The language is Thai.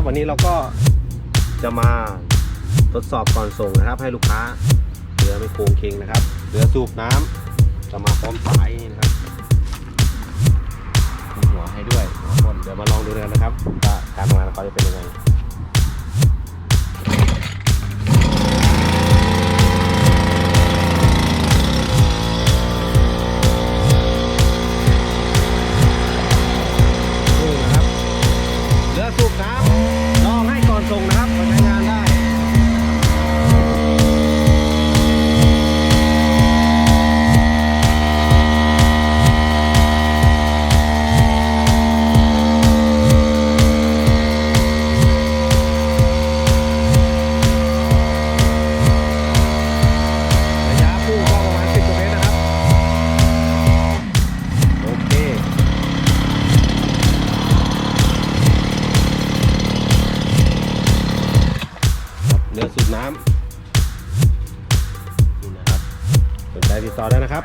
ครับวันนี้เราก็จะมาทดสอบก่อนส่งนะครับ ให้ลูกค้าเรือไม่โค้งเคงนะครับเรือสูบน้ำจะมาพร้อมสายนี่นะครับมีหัวให้ด้วยหัวคนเดี๋ยวมาลองดูกันนะครับว่าการทำงานของเขาจะเป็นยังไง รือสูบน้ำนี่นะครับสนใจติดต่อได้นะครับ